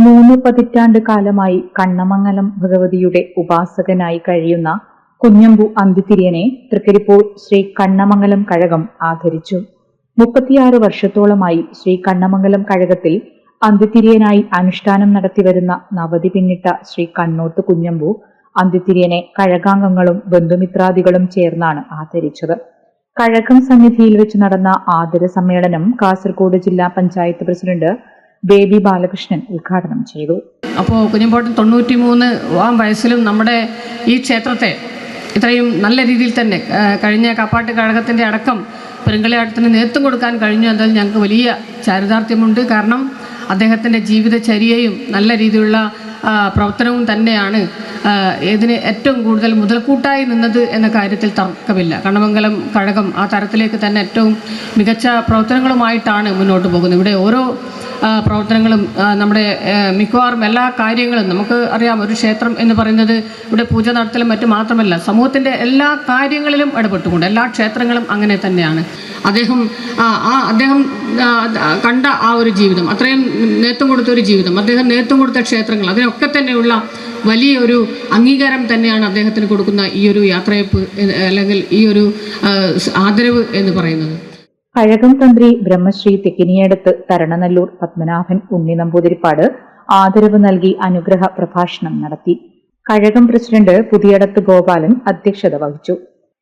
മൂന്ന് പതിറ്റാണ്ട് കാലമായി കണ്ണമംഗലം ഭഗവതിയുടെ ഉപാസകനായി കഴിയുന്ന കുഞ്ഞമ്പു അന്തിത്തിരിയനെ തൃക്കരിപ്പൂർ ശ്രീ കണ്ണമംഗലം കഴകം ആദരിച്ചു. മുപ്പത്തിയാറ് വർഷത്തോളമായി ശ്രീ കണ്ണമംഗലം കഴകത്തിൽ അന്തിത്തിരിയനായി അനുഷ്ഠാനം നടത്തിവരുന്ന നവതി പിന്നിട്ട ശ്രീ കണ്ണോത്ത് കുഞ്ഞമ്പു അന്തിത്തിരിയനെ കഴകാംഗങ്ങളും ബന്ധുമിത്രാദികളും ചേർന്നാണ് ആദരിച്ചത്. കഴകം സന്നിധിയിൽ വെച്ച് നടന്ന ആദര സമ്മേളനം കാസർഗോഡ് ജില്ലാ പഞ്ചായത്ത് പ്രസിഡന്റ് ബേബി ബാലകൃഷ്ണൻ ഉദ്ഘാടനം ചെയ്തു. അപ്പോൾ കുഞ്ഞമ്പോട്ടൻ തൊണ്ണൂറ്റി മൂന്ന് ആം വയസ്സിലും നമ്മുടെ ഈ ക്ഷേത്രത്തെ ഇത്രയും നല്ല രീതിയിൽ തന്നെ കഴിഞ്ഞ കാപ്പാട്ട് കഴകത്തിന്റെ അടക്കം പെരുങ്കളിയാട്ടത്തിന് നേതൃത്വം കൊടുക്കാൻ കഴിഞ്ഞു എന്നാൽ ഞങ്ങൾക്ക് വലിയ ചാരിതാർത്ഥ്യമുണ്ട്. കാരണം അദ്ദേഹത്തിന്റെ ജീവിതചര്യയും നല്ല രീതിയിലുള്ള പ്രവർത്തനവും തന്നെയാണ് ഇതിന് ഏറ്റവും കൂടുതൽ മുതൽക്കൂട്ടായി നിന്നത് എന്ന കാര്യത്തിൽ തർക്കമില്ല. കണ്ണമംഗലം കഴകം ആ തരത്തിലേക്ക് തന്നെ ഏറ്റവും മികച്ച പ്രവർത്തനങ്ങളുമായിട്ടാണ് മുന്നോട്ട് പോകുന്നത്. ഇവിടെ ഓരോ പ്രവർത്തനങ്ങളും നമ്മുടെ മിക്കവാറും എല്ലാ കാര്യങ്ങളും നമുക്ക് അറിയാം ഒരു ക്ഷേത്രം എന്ന് പറയുന്നത് ഇവിടെ പൂജ നടത്തലും മറ്റും മാത്രമല്ല സമൂഹത്തിന്റെ എല്ലാ കാര്യങ്ങളിലും ഇടപെട്ടുകൊണ്ട് എല്ലാ ക്ഷേത്രങ്ങളും അങ്ങനെ തന്നെയാണ്. അദ്ദേഹം ആ അദ്ദേഹം കണ്ട ആ ഒരു ജീവിതം അത്രയും നേതൃത്വം കൊടുത്ത ഒരു ജീവിതം അദ്ദേഹം നേതൃത്വം കൊടുത്ത ക്ഷേത്രങ്ങൾ അതിനൊക്കെ തന്നെയുള്ള വലിയ ഒരു അംഗീകാരം തന്നെയാണ് അദ്ദേഹത്തിന് കൊടുക്കുന്ന ഈ ഒരു യാത്രയപ്പ് അല്ലെങ്കിൽ ഈ ഒരു ആദരവ് എന്ന് പറയുന്നത്. കഴകം തന്ത്രി ബ്രഹ്മശ്രീ തെക്കിനിയടത്ത് തരണനല്ലൂർ പത്മനാഭൻ ഉണ്ണി നമ്പൂതിരിപ്പാട് ആദരവ് നൽകി അനുഗ്രഹ പ്രഭാഷണം നടത്തി. കഴകം പ്രസിഡന്റ് പുതിയടത്ത് ഗോപാലൻ അധ്യക്ഷത വഹിച്ചു.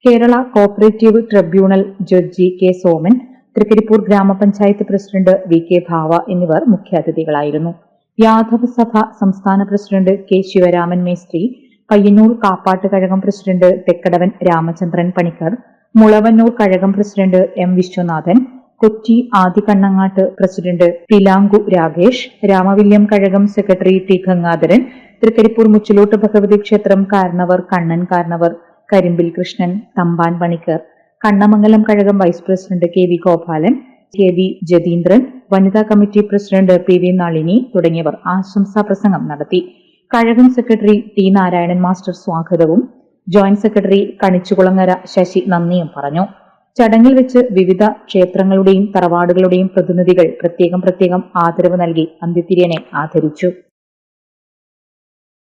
Kerala cooperative tribunal judge K Soman Thrikaripur grama panchayat president V K ഭാവ എന്നിവർ മുഖ്യാതിഥികളായിരുന്നു. യാദവ് സഭ സംസ്ഥാന പ്രസിഡന്റ് കെ ശിവരാമൻ മേസ്ത്രി പയ്യന്നൂർ കാപ്പാട്ട് കഴകം president Thekkadavan Ramachandran Panicker Mulavannur Kazhagam president M Viswanathan Kochi Adikannangat president Pilanku Rakesh Ramavilyam Kazhagam secretary T Gangadharan Thrikaripur Muchilot Bhagavathi ക്ഷേത്രം കാരണവർ കണ്ണൻ കാരണവർ Karimbil Krishnan Thampan Panicker Kannamangalam Kazhagam vice president K V Gopalan K V Jatheendran വനിതാ committee president P V Nalini തുടങ്ങിയവർ ആശംസാ പ്രസംഗം നടത്തി. കഴകം സെക്രട്ടറി ടി നാരായണൻ മാസ്റ്റർ സ്വാഗതവും ജോയിന്റ് സെക്രട്ടറി കണിച്ചുകുളങ്ങര ശശി നന്ദിയും പറഞ്ഞു. ചടങ്ങിൽ വെച്ച് വിവിധ ക്ഷേത്രങ്ങളുടെയും തറവാടുകളുടെയും പ്രതിനിധികൾ പ്രത്യേകം പ്രത്യേകം ആദരവ് നൽകി അന്ത്യത്തിരിയനെ ആദരിച്ചു.